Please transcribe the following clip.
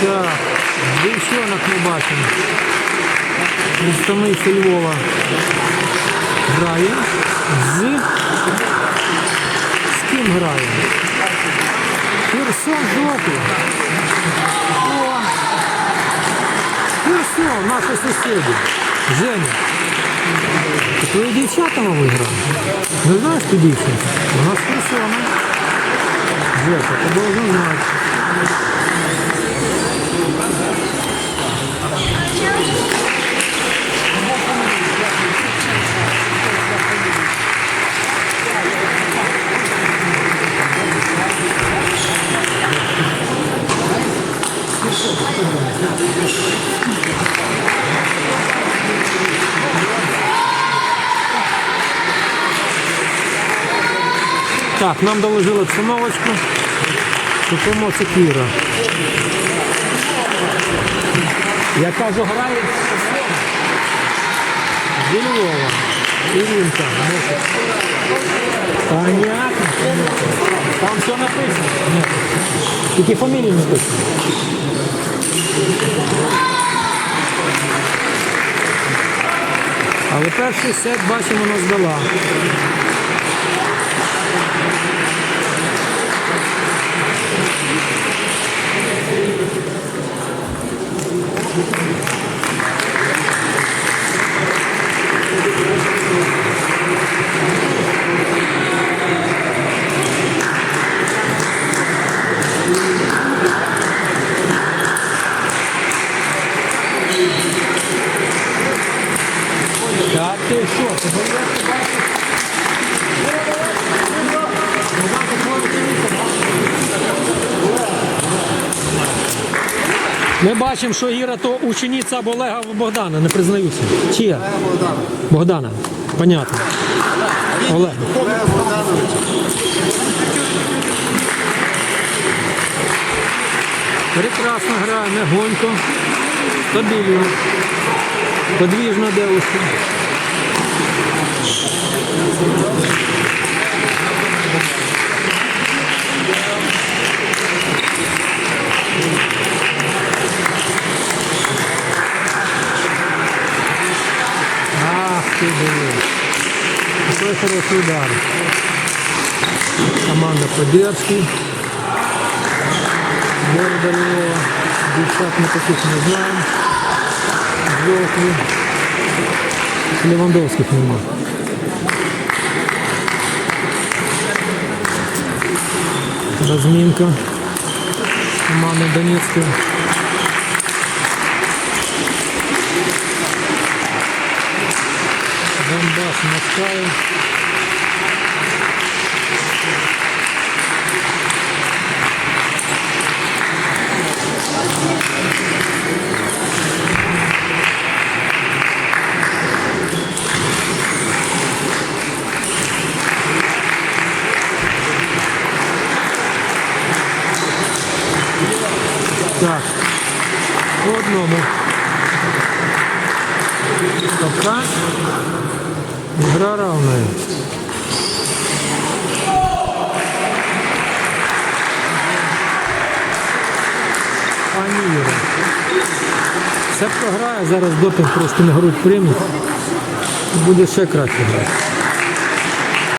Так, дівчонок ми бачимо. Представниця Львова грає з. З ким грає? Херсон жовтий. О! Херсон, наші сусіди. Женя. Твої дівчата ми виграли? Не знаєш ти дівчинка? У нас Херсона. Жека, ти должен знати. Так, нам доложили обстановочку. Шукаємо це Кіра. Я кажу, грає зі Львова. Може. Понятно. Там все написано. Тільки фамілії написано. Але перший сет бачимо вона здала. Та ти що? Ми бачимо, що Іра то учениця або Олега або Богдана, не признаюся. Чия? Богдана. Богдана. Понятно. Олег. Прекрасно грає, мягонько, стабільно, подвіжна девушка. Ах ты, блин. Какой хороший удар. Команда поддержки. Города Львова. Девчат мы таких не знаем. Жовтый. Левандовских нема. Разминка. команди Донецької. Донбас Москва. Так, по одному. Пока игра равная. Пані Іра. Це програє, зараз допінг трошки на грудь прийме. Буде ще краще грати.